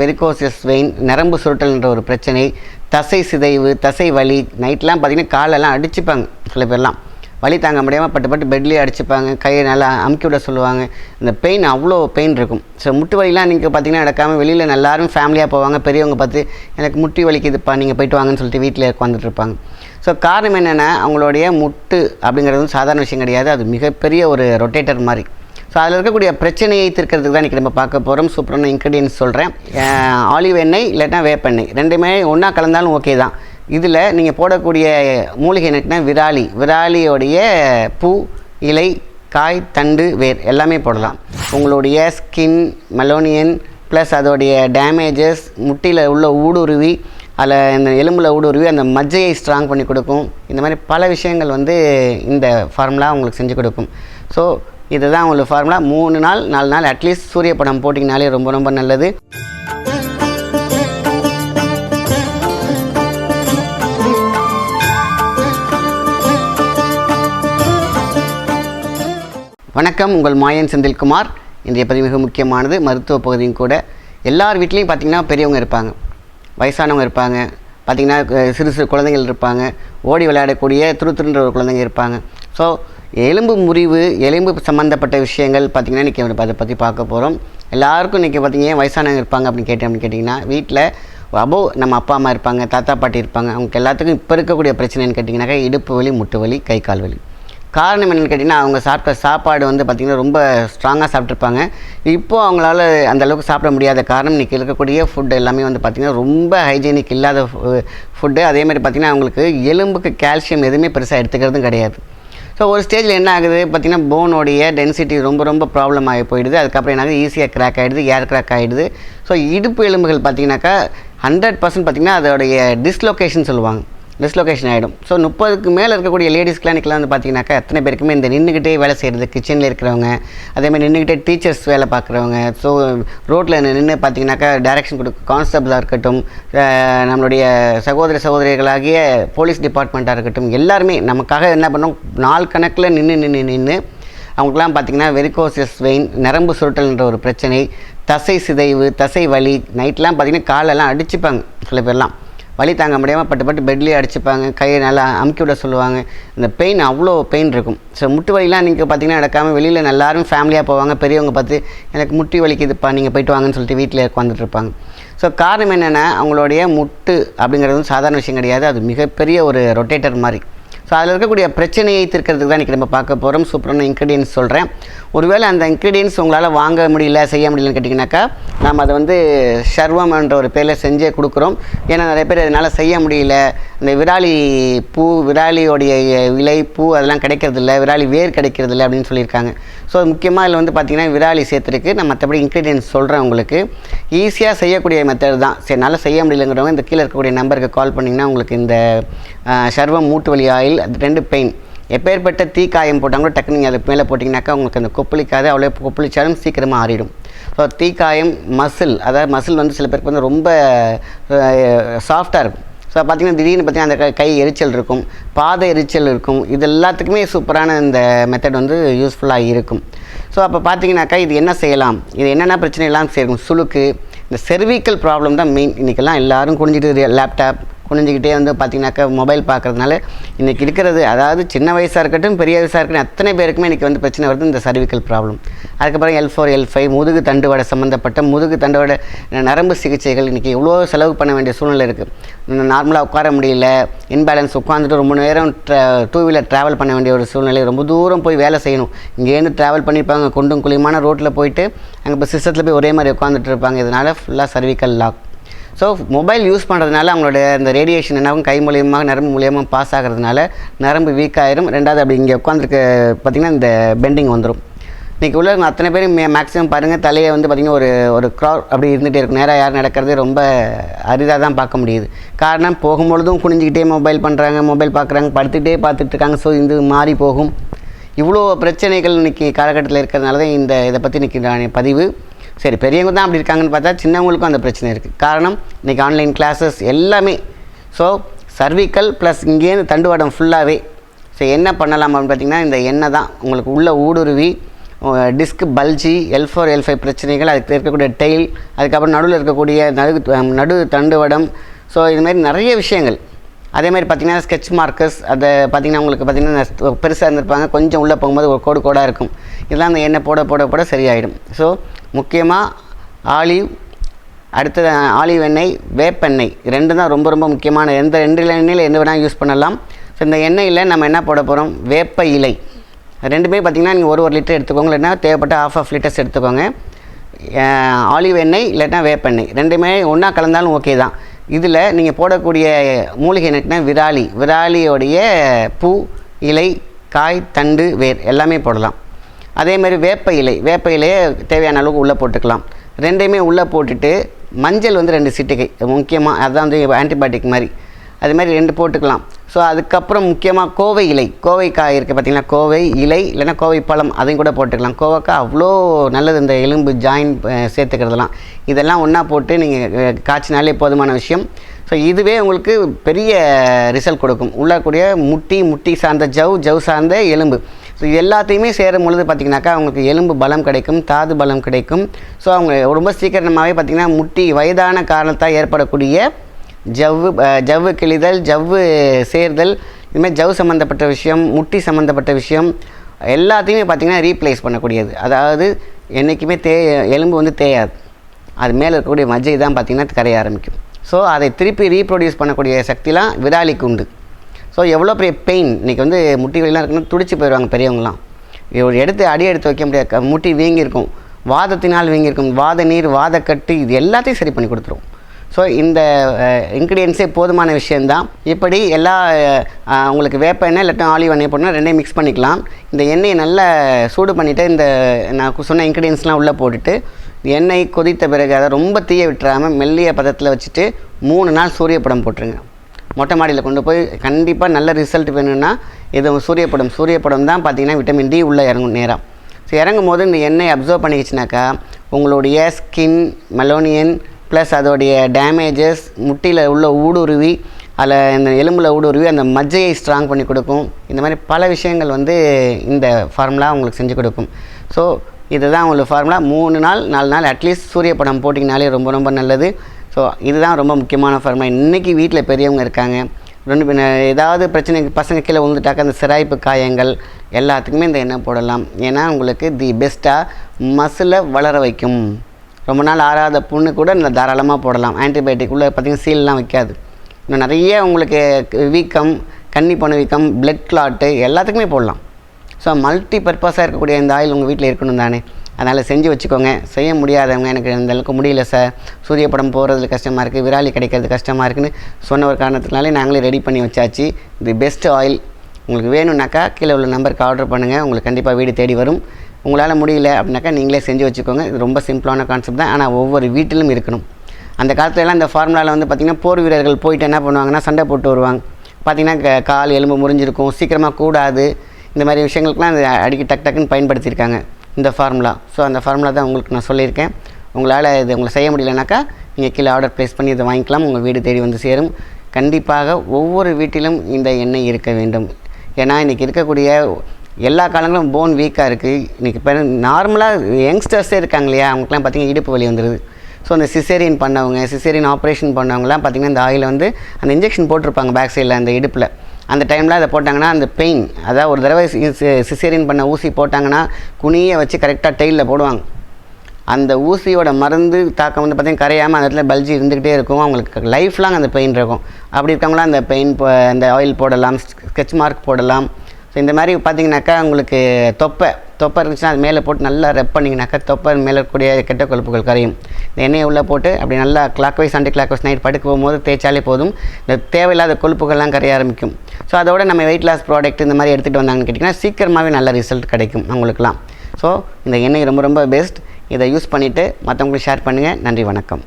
வெரிகோசியஸ் vein நரம்பு சுருட்டல்ன்ற ஒரு பிரச்சனை தசை சிதைவு தசை வலி நைட்லாம் பார்த்தீங்கன்னா காலெல்லாம் அடிச்சுப்பாங்க சில பேர்லாம். வலி தாங்க முடியாமல் பட்டு பட்டு பெட்லேயே அடிச்சுப்பாங்க கையை நல்லா அமுக்கி விட சொல்லுவாங்க. இந்த பெயின் அவ்வளோ பெயின் இருக்கும். ஸோ முட்டு வலிலாம் நீங்கள் பார்த்தீங்கன்னா நடக்காமல் வெளியில் எல்லாரும் ஃபேமிலியாக போவாங்க பெரியவங்க பார்த்து எனக்கு முட்டி வலிக்குதுப்பா நீங்கள் போயிட்டு வாங்கன்னு சொல்லிட்டு வீட்டில் உட்காந்துட்டு இருப்பாங்க. ஸோ காரணம் என்னென்னா அவங்களுடைய முட்டு அப்படிங்கிறது சாதாரண விஷயம் கிடையாது. அது மிகப்பெரிய ஒரு ரொட்டேட்டர் மாதிரி. ஸோ அதில் இருக்கக்கூடிய பிரச்சனையை தீர்க்கிறதுக்கு தான் இன்றைக்கி நம்ம பார்க்க போகிறோம் சூப்பரான இன்க்ரீடியன்ஸ் சொல்கிறேன் ஆலிவ் எண்ணெய் இல்லைன்னா வேப்பெண்ணெய் ரெண்டுமே ஒன்றா கலந்தாலும் ஓகே தான். இதில் நீங்கள் போடக்கூடிய மூலிகை என்னன்னா விராலி. விராலியோடைய பூ இலை காய் தண்டு வேர் எல்லாமே போடலாம். உங்களுடைய ஸ்கின் மெலோனியன் ப்ளஸ் அதோடைய டேமேஜஸ் முட்டியில் உள்ள ஊடுருவி அதில் இந்த எலும்பில் ஊடுருவி அந்த மஜ்ஜையை ஸ்ட்ராங் பண்ணி கொடுக்கும். இந்த மாதிரி பல விஷயங்கள் வந்து இந்த ஃபார்முலா உங்களுக்கு செஞ்சு கொடுக்கும். ஸோ இதுதான் உங்களுக்கு ஃபார்முலா மூணு நாள் நாலு நாள் அட்லீஸ்ட் சூரிய படம் போட்டிங்கனாலே ரொம்ப ரொம்ப நல்லது. வணக்கம் உங்கள் மாயன் செந்தில்குமார். இன்றைய பதிவு மிக முக்கியமானது. மருத்துவ பகுதியும் கூட. எல்லார் வீட்லேயும் பார்த்திங்கன்னா பெரியவங்க இருப்பாங்க. வயசானவங்க இருப்பாங்க. பார்த்திங்கன்னா சிறு சிறு குழந்தைகள் இருப்பாங்க. ஓடி விளையாடக்கூடிய துரு துருன்ற ஒரு குழந்தைங்க இருப்பாங்க. ஸோ எலும்பு முறிவு எலும்பு சம்மந்தப்பட்ட விஷயங்கள் பார்த்திங்கன்னா இன்றைக்கி அதை பற்றி பார்க்க போகிறோம் எல்லாருக்கும் இன்றைக்கி பார்த்தீங்க வயசானவங்க இருப்பாங்க அப்படின்னு கேட்டேன் அப்படின்னு கேட்டிங்கன்னா வீட்டில் அபோவ் நம்ம அப்பா அம்மா இருப்பாங்க தாத்தா பாட்டி இருப்பாங்க. அவங்க எல்லாத்துக்கும் இப்போ இருக்கக்கூடிய பிரச்சனைன்னு கேட்டிங்கனாக்கா இடுப்பு வலி முட்டு வலி கை கால் வலி. காரணம் என்னென்னு கேட்டிங்கன்னா அவங்க சாப்பிட்ட சாப்பாடு வந்து பார்த்திங்கன்னா ரொம்ப ஸ்ட்ராங்காக சாப்பிட்ருப்பாங்க இப்போது அவங்களால அந்தளவுக்கு சாப்பிட முடியாத காரணம் இன்றைக்கி இருக்கக்கூடிய ஃபுட் எல்லாமே வந்து பார்த்திங்கன்னா ரொம்ப ஹைஜீனிக் இல்லாத ஃபுட்டு அதேமாதிரி பார்த்திங்கன்னா அவங்களுக்கு எலும்புக்கு கால்சியம் எதுவுமே பெருசாக எடுத்துக்கிறதும் கிடையாது. ஸோ ஒரு ஸ்டேஜில் என்ன ஆகுது? பார்த்திங்கன்னா போனோடைய டென்சிட்டி ரொம்ப ரொம்ப ப்ராப்ளம் ஆகி போயிடுது. அதுக்கப்புறம் என்ன ஆகுது ஈஸியாக கிராக் ஆகிடுது ஏர் கிராக் ஆகிடுது ஸோ இடுப்பு எலும்புகள் பார்த்திங்கனாக்கா ஹண்ட்ரட் பர்சன்ட் பார்த்திங்கன்னா அதோடைய டிஸ்லொகேஷன் சொல்லுவாங்க. டிஸ்லொகேஷன் ஆகிடும் ஸோ முப்பதுக்கு மேலே இருக்கக்கூடிய லேடிஸ் கிளானிக்லாம் வந்து பார்த்தீங்கன்னாக்கா எத்தனை பேருக்குமே இந்த நின்றுக்கிட்டே வேலை செய்கிறது கிச்சனில் இருக்கிறவங்க அதேமாதிரி நின்றுக்கிட்டே டீச்சர்ஸ் வேலை பார்க்குறவங்க ஸோ ரோட்டில் நின்று பார்த்தீங்கனாக்கா டைரக்ஷன் கொடுக்க கான்ஸ்டபிளாக இருக்கட்டும் நம்மளுடைய சகோதர சகோதரிகளாகிய போலீஸ் டிபார்ட்மெண்ட்டாக இருக்கட்டும் எல்லாருமே நமக்காக என்ன பண்ணோம் நாள் கணக்கில் நின்று நின்று நின்று அவங்களுக்குலாம் பார்த்திங்கன்னா வெரிகோசியஸ் வெயின் நரம்பு சுருட்டல்ன்ற ஒரு பிரச்சனை தசை சிதைவு தசை வலி நைட்லாம் பார்த்திங்கன்னா காலெல்லாம் அடிச்சுப்பாங்க சில பேர்லாம். வலி தாங்க முடியாமல் பட்டு பட்டு பெட்லேயே அடிச்சுப்பாங்க கையை நல்லா அமுக்கி விட சொல்லுவாங்க. இந்த பெயின் அவ்வளோ பெயின் இருக்கும். ஸோ முட்டு வலிலாம் நீங்கள் பார்த்தீங்கன்னா நடக்காமல் வெளியில் எல்லாரும் ஃபேமிலியாக போவாங்க. பெரியவங்க பார்த்து எனக்கு முட்டி வலிக்குதுப்பா நீங்கள் போயிட்டு வாங்கன்னு சொல்லிட்டு வீட்டில் உட்காந்துட்டு இருப்பாங்க. ஸோ காரணம் என்னென்னா அவங்களுடைய முட்டு அப்படிங்கிறது வந்து சாதாரண விஷயம் கிடையாது. அது மிகப்பெரிய ஒரு ரொட்டேட்டர் மாதிரி. ஸோ அதில் இருக்கக்கூடிய பிரச்சனையை தீர்க்கிறதுக்கு தான் இன்றைக்கி நம்ம பார்க்க போகிறோம் சூப்பரான இன்க்ரீடியன்ஸ் சொல்கிறேன் ஒருவேளை அந்த இன்க்ரீடியன்ஸ் உங்களால் வாங்க முடியல செய்ய முடியலன்னு கேட்டிங்கனாக்கா நம்ம அதை வந்து சர்வம் என்ற ஒரு பேரில் செஞ்சே கொடுக்குறோம். ஏன்னா நிறைய பேர் அதனால் செய்ய முடியல. இந்த விராலி பூ விராலியோடைய விலை பூ அதெல்லாம் கிடைக்கிறதில்ல. விராலி வேர் கிடைக்கிறதில்ல அப்படின்னு சொல்லியிருக்காங்க. ஸோ முக்கியமாக இதில் வந்து பார்த்திங்கன்னா விராலி சேர்த்துருக்கு. நான் மற்றபடி இன்க்ரீடியன்ஸ் சொல்கிறேன் உங்களுக்கு. ஈஸியாக செய்யக்கூடிய மெத்தட் தான். சரி என்னால் செய்ய முடியலங்கிறவங்க இந்த கீழே இருக்கக்கூடிய நம்பருக்கு கால் பண்ணிங்கன்னா உங்களுக்கு இந்த சர்வம் மூட்டு வலி ஆயில் அது ரெண்டு பெயின் எப்பேற்பட்ட தீக்காயம் போட்டாங்களோ டக்கு நீங்கள் அது மேலே போட்டிங்கனாக்கா உங்களுக்கு அந்த கொப்பளிக்காது அவ்வளோ கொப்பளிச்சாலும் சீக்கிரமாக ஆறிடும். ஸோ தீக்காயம் மசில் அதாவது மசில் வந்து சில பேருக்கு வந்து ரொம்ப சாஃப்டாக இருக்கும். ஸோ பார்த்தீங்கன்னா திடீர்னு பார்த்திங்கன்னா அந்த கை- கை எரிச்சல் இருக்கும் பாத எரிச்சல் இருக்கும். இது எல்லாத்துக்குமே சூப்பரான இந்த மெத்தட் வந்து யூஸ்ஃபுல்லாக இருக்கும். ஸோ அப்போ பார்த்தீங்கன்னாக்கா இது என்ன செய்யலாம்? இது என்னென்ன பிரச்சனை எல்லாம் செய்யும்? சுளுக்கு இந்த செர்விக்கல் ப்ராப்ளம் தான் மெயின் இன்றைக்கெல்லாம் எல்லோரும் குடிஞ்சிட்டு லேப்டாப் குனிஞ்சிக்கிட்டே வந்து பார்த்தீங்கன்னாக்கா மொபைல் பார்க்குறதுனால இன்றைக்கி இருக்கிறது அதாவது சின்ன வயசாக இருக்கட்டும் பெரிய வயசாக இருக்கட்டும் அத்தனை பேருக்குமே இன்றைக்கி வந்து பிரச்சனை வருது இந்த சர்விக்கல் ப்ராப்ளம் அதுக்கப்புறம் எல் ஃபோர் எல் ஃபைவ் முதுகு தண்டுவடை சம்மந்தப்பட்ட முதுகு தண்டுவடை நரம்பு சிகிச்சைகள் இன்றைக்கி எவ்வளோ செலவு பண்ண வேண்டிய சூழ்நிலை இருக்குது நார்மலாக உட்கார முடியல இன்பேலன்ஸ் உட்காந்துட்டு ரொம்ப நேரம் டூ வீலர் ட்ராவல் பண்ண வேண்டிய ஒரு சூழ்நிலை ரொம்ப தூரம் போய் வேலை செய்யணும். இங்கேருந்து ட்ராவல் பண்ணியிருப்பாங்க குண்டும் குழியுமான ரோட்டில் போயிட்டு அங்கே இப்போ சிஸ்டத்தில் போய் ஒரே மாதிரி உட்காந்துட்டு இருப்பாங்க. இதனால் ஃபுல்லாக cervical lock so mobile use பண்ணுறதுனால அவங்களோட இந்த ரேடியேஷன் என்னாகும் கை மூலியமாக நரம்பு மூலியமாக பாஸ் ஆகிறதுனால நரம்பு வீக் ஆயிரும். ரெண்டாவது அப்படி இங்கே உட்காந்துருக்க பார்த்திங்கன்னா இந்த பெண்டிங் வந்துடும் இன்றைக்கி உள்ள அத்தனை பேரும் மே மேக்ஸிமம் பாருங்கள் தலையை வந்து பார்த்திங்கன்னா ஒரு ஒரு க்ரௌட் அப்படி இருந்துகிட்டே இருக்கும். நேராக யார் நடக்கிறது ரொம்ப அரிதாக தான் பார்க்க முடியுது. காரணம் போகும்பொழுதும் குனிஞ்சிக்கிட்டே மொபைல் பண்ணுறாங்க மொபைல் பார்க்குறாங்க படுத்துக்கிட்டே பார்த்துட்டு இருக்காங்க. ஸோ இது மாறி போகும். இவ்வளோ பிரச்சனைகள் இன்றைக்கி காலகட்டத்தில் இருக்கிறதுனால தான் இந்த இதை பற்றி இன்றைக்கி நான் பதிவு. சரி பெரியவங்க தான் அப்படி இருக்காங்கன்னு பார்த்தா சின்னவங்களுக்கும் அந்த பிரச்சனை இருக்குது காரணம் இன்றைக்கி ஆன்லைன் கிளாஸஸ் எல்லாமே. ஸோ சர்விக்கல் ப்ளஸ் இங்கேருந்து தண்டுவாடம் ஃபுல்லாகவே ஸோ என்ன பண்ணலாம் அப்படின்னு பார்த்தீங்கன்னா இந்த எண்ணெய் தான். உங்களுக்கு உள்ள ஊடுருவி disc bulge L four L five பிரச்சனைகள் அதுக்கு இருக்கக்கூடிய டெயில் அதுக்கப்புறம் நடுவில் இருக்கக்கூடிய நடு நடு தண்டுவடம். ஸோ இதுமாரி நிறைய விஷயங்கள். அதே மாதிரி பார்த்தீங்கன்னா ஸ்கெட்ச் மார்க்கர்ஸ் அதை பார்த்தீங்கன்னா உங்களுக்கு பார்த்திங்கன்னா பெருசாக இருந்திருப்பாங்க. கொஞ்சம் உள்ளே போகும்போது ஒரு கோடு கோடாக இருக்கும். இதெல்லாம் அந்த எண்ணெய் போட போட போட சரியாயிடும். ஸோ முக்கியமாக ஆலிவ் அடுத்தது ஆலிவ் எண்ணெய் வேப்பெண்ணெய். ரெண்டு தான் ரொம்ப ரொம்ப முக்கியமான எந்த ரெண்டு எண்ணெயில் எந்த வேணால் யூஸ் பண்ணலாம். ஸோ இந்த எண்ணெயில் நம்ம என்ன போட போகிறோம் வேப்ப இலை. ரெண்டுமே பார்த்திங்கன்னா நீங்கள் ஒரு ஒரு லிட்டர் எடுத்துக்கோங்க. இல்லைன்னா தேவைப்பட்ட ஆஃப் ஆஃப் லிட்டர்ஸ் எடுத்துக்கோங்க. ஆலிவ் எண்ணெய் இல்லைன்னா வேப்பெண்ணெய். ரெண்டுமே ஒன்றா கலந்தாலும் ஓகே தான். இதில் நீங்கள் போடக்கூடிய மூலிகை என்னன்னா விராலி. விராலியோடைய பூ இலை காய் தண்டு வேர் எல்லாமே போடலாம். அதே மாதிரி வேப்ப இலை வேப்ப இலையை தேவையான அளவுக்கு உள்ளே போட்டுக்கலாம். ரெண்டையுமே உள்ளே போட்டுட்டு மஞ்சள் வந்து ரெண்டு சிட்டிகை முக்கியமாக அதுதான் வந்து ஆன்டிபயோட்டிக் மாதிரி. அது மாதிரி ரெண்டு போட்டுக்கலாம். ஸோ அதுக்கப்புறம் முக்கியமாக கோவை இலை கோவை காய் இருக்குது பார்த்திங்கன்னா கோவை இலை இல்லைன்னா கோவை பழம் அதையும் கூட போட்டுக்கலாம். கோவைக்காய் அவ்வளோ நல்லது இந்த எலும்பு ஜாயின் சேர்த்துக்கிறதுலாம் இதெல்லாம் ஒன்றா போட்டு நீங்கள் காய்ச்சினாலே போதுமான விஷயம். ஸோ இதுவே உங்களுக்கு பெரிய ரிசல்ட் கொடுக்கும். உள்ளக்கூடிய முட்டி முட்டி சார்ந்த ஜவ் ஜவ் சார்ந்த எலும்பு. ஸோ இது எல்லாத்தையுமே சேரும் பொழுது பார்த்திங்கனாக்கா அவங்களுக்கு எலும்பு பலம் கிடைக்கும் தாது பலம் கிடைக்கும். ஸோ அவங்க ரொம்ப சீக்கிரமாகவே பார்த்திங்கன்னா முட்டி வயதான காரணத்தால் ஏற்படக்கூடிய ஜவ்வு ஜவ்வு கிழிதல் ஜவ்வு சேர்தல் இதுமாதிரி ஜவ் சம்மந்தப்பட்ட விஷயம் முட்டி சம்மந்தப்பட்ட விஷயம் எல்லாத்தையுமே பார்த்திங்கன்னா ரீப்ளேஸ் பண்ணக்கூடியது. அதாவது என்றைக்குமே தே எலும்பு வந்து தேயாது. அது மேலே இருக்கக்கூடிய மஜ்ஜை தான் பார்த்திங்கன்னா கரைய ஆரம்பிக்கும். ஸோ அதை திருப்பி ரீப்ரொடியூஸ் பண்ணக்கூடிய சக்திலாம் விராலிக்கு உண்டு. ஸோ எவ்வளோ பெரிய பெயின் இன்றைக்கி வந்து முட்டி வலிலாம் இருக்குன்னு துடிச்சு போயிடுவாங்க பெரியவங்களாம் ஒரு எடுத்து அடி எடுத்து வைக்க முடியாது. முட்டி வீங்கியிருக்கும். வாதத்தினால் வீங்கியிருக்கும். வாத நீர் வாதக்கட்டு இது எல்லாத்தையும் சரி பண்ணி கொடுத்துரும். ஸோ இந்த இன்க்ரீடியன்ஸே போதுமான விஷயந்தான் இப்படி எல்லா உங்களுக்கு வேப்ப எண்ணெய் இல்லாட்டா ஆலிவ் எண்ணெய் போடணும் ரெண்டையும் மிக்ஸ் பண்ணிக்கலாம். இந்த எண்ணெயை நல்லா சூடு பண்ணிவிட்டு இந்த நான் சொன்ன இன்க்ரீடியன்ஸ்லாம் உள்ளே போட்டுட்டு எண்ணெய் கொதித்த பிறகு அதை ரொம்ப தீய விட்டுறாமல் மெல்லிய பதத்தில் வச்சுட்டு மூணு நாள் சூரிய படம் போட்டுருங்க. மொட்டை மாடியில் கொண்டு போய் கண்டிப்பாக நல்ல ரிசல்ட் வேணும்னா இது சூரியப்படம் சூரியப்படம் தான் பார்த்தீங்கன்னா விட்டமின் டி உள்ளே இறங்கும் நேரம். ஸோ இறங்கும் போது இந்த எண்ணெய் அப்சர்வ் பண்ணிக்கிச்சுனாக்கா உங்களுடைய ஸ்கின் மெலோனியன் ப்ளஸ் அதோடைய டேமேஜஸ் முட்டியில் உள்ள ஊடுருவி அதில் இந்த எலும்பில் ஊடுருவி அந்த மஜ்ஜையை ஸ்ட்ராங் பண்ணி கொடுக்கும். இந்த மாதிரி பல விஷயங்கள் வந்து இந்த ஃபார்முலா உங்களுக்கு செஞ்சு கொடுக்கும். ஸோ இதுதான் உங்களுக்கு ஃபார்முலா மூணு நாள் நாலு நாள் அட்லீஸ்ட் சூரிய படம் போட்டிங்கனாலே ரொம்ப ரொம்ப நல்லது. ஸோ இதுதான் ரொம்ப முக்கியமான ஃபார்முலா இன்றைக்கி வீட்டில் பெரியவங்க இருக்காங்க. ரெண்டு பின்ன ஏதாவது பிரச்சனை பசங்க கீழே விழுந்துட்டாக்க அந்த சிராய்ப்பு காயங்கள் எல்லாத்துக்குமே இந்த எண்ணெய் போடலாம். ஏன்னா உங்களுக்கு தி பெஸ்ட்டாக மசிலை வளர வைக்கும். ரொம்ப நாள் ஆறாத புண்ணு கூட இந்த தாராளமாக போடலாம். ஆன்டிபயோட்டிக் உள்ள பார்த்திங்கன்னா சீல்லாம் வைக்காது. இன்னும் நிறைய உங்களுக்கு வீக்கம் கன்னி பொண்ணு வீக்கம் பிளட் கிளாட்டு எல்லாத்துக்குமே போடலாம். ஸோ மல்டி பர்பஸாக இருக்கக்கூடிய இந்த ஆயில் உங்கள் வீட்டில் இருக்கணும் தானே. அதனால் செஞ்சு வச்சுக்கோங்க. செய்ய முடியாதவங்க எனக்கு இந்த அளவுக்கு முடியல சார் சூரிய படம் போகிறது கஷ்டமாக இருக்குது விராலி கிடைக்கிறது கஷ்டமாக இருக்குன்னு சொன்ன ஒரு காரணத்தினாலே நாங்களே ரெடி பண்ணி வச்சாச்சு. தி பெஸ்ட் ஆயில் உங்களுக்கு வேணும்னாக்கா கீழே உள்ள நம்பருக்கு ஆர்டர் பண்ணுங்கள் உங்களுக்கு கண்டிப்பாக வீடு தேடி வரும். உங்களால் முடியல அப்படின்னாக்கா நீங்களே செஞ்சு வச்சுக்கோங்க. இது ரொம்ப சிம்பிளான கான்செப்ட் தான். ஆனால் ஒவ்வொரு வீட்டிலும் இருக்கணும். அந்த காலத்துலலாம் இந்த ஃபார்முலாவில் வந்து பார்த்திங்கன்னா போர் வீரர்கள் போயிட்டு என்ன பண்ணுவாங்கன்னா சண்டை போட்டு வருவாங்க. பார்த்திங்கன்னா க- கால் எலும்பு முறிஞ்சிருக்கும். சீக்கிரமாக கூடாது. இந்த மாதிரி விஷயங்களுக்குலாம் அடிக்க அடிக்கி டக் டக்குன்னு பயன்படுத்தியிருக்காங்க. இந்த ஃபார்முலா ஸோ அந்த ஃபார்முலா தான் உங்களுக்கு நான் சொல்லியிருக்கேன். உங்களால் இது உங்களை செய்ய முடியலனாக்கா நீங்கள் கீழே ஆர்டர் ப்ளேஸ் பண்ணி இதை வாங்கிக்கலாம். உங்கள் வீடு தேடி வந்து சேரும். கண்டிப்பாக ஒவ்வொரு வீட்டிலும் இந்த எண்ணெய் இருக்க வேண்டும். ஏன்னா இன்றைக்கி இருக்கக்கூடிய எல்லா காலங்களும் போன் வீக்காக இருக்குது இன்றைக்கி இப்போ நார்மலாக யங்ஸ்டர்ஸே இருக்காங்க இல்லையா? அவங்களுக்குலாம் பார்த்தீங்கன்னா இடுப்பு வலி வந்துடுது ஸோ அந்த சிசேரியன் பண்ணவங்க சிசேரியன் ஆப்ரேஷன் பண்ணவங்கலாம் பார்த்திங்கன்னா இந்த ஆயில் வந்து அந்த இன்ஜெக்ஷன் போட்டிருப்பாங்க பேக் சைடில் அந்த இடுப்பில். அந்த டைமில் அதை போட்டாங்கன்னா அந்த பெயின் அதாவது ஒரு தடவை சிசேரியன் பண்ண ஊசி போட்டாங்கன்னா குனியை வச்சு கரெக்டாக டெயிலில் போடுவாங்க. அந்த ஊசியோட மருந்து தாக்கம் வந்து பார்த்திங்கன்னா கரையாமல் அந்த இடத்துல பல்ஜி இருந்துக்கிட்டே இருக்கும். அவங்களுக்கு லைஃப் லாங் அந்த பெயின் இருக்கும். அப்படி இருக்கவங்களாம் அந்த பெயின் அந்த ஆயில் போடலாம் ஸ்கெட்ச் மார்க் போடலாம். ஸோ இந்த மாதிரி பார்த்தீங்கன்னாக்கா உங்களுக்கு தொப்பை தொப்பை இருந்துச்சுன்னா அது மேலே போட்டு நல்லா ரெப் பண்ணிங்கனாக்கா தொப்பை மேலே இருக்கக்கூடிய கெட்ட கொழுப்புகள் கரையும். இந்த எண்ணெயை உள்ளே போட்டு அப்படி நல்லா clockwise and clockwise night படுக்க போகும்போது தேய்ச்சாலே போதும். இந்த தேவையில்லாத கொழுப்புகள்லாம் கரைய ஆரம்பிக்கும். ஸோ அதோட நம்ம வெயிட் லாஸ் ப்ராடக்ட் இந்த மாதிரி எடுத்துகிட்டு வந்தாங்கன்னு கேட்டிங்கன்னா சீக்கிரமாகவே நல்ல ரிசல்ட் கிடைக்கும் அவங்களுக்குலாம் ஸோ இந்த எண்ணெய் ரொம்ப ரொம்ப பெஸ்ட் இதை யூஸ் பண்ணிவிட்டு மற்றவங்களுக்கு ஷேர் பண்ணுங்கள் நன்றி வணக்கம்.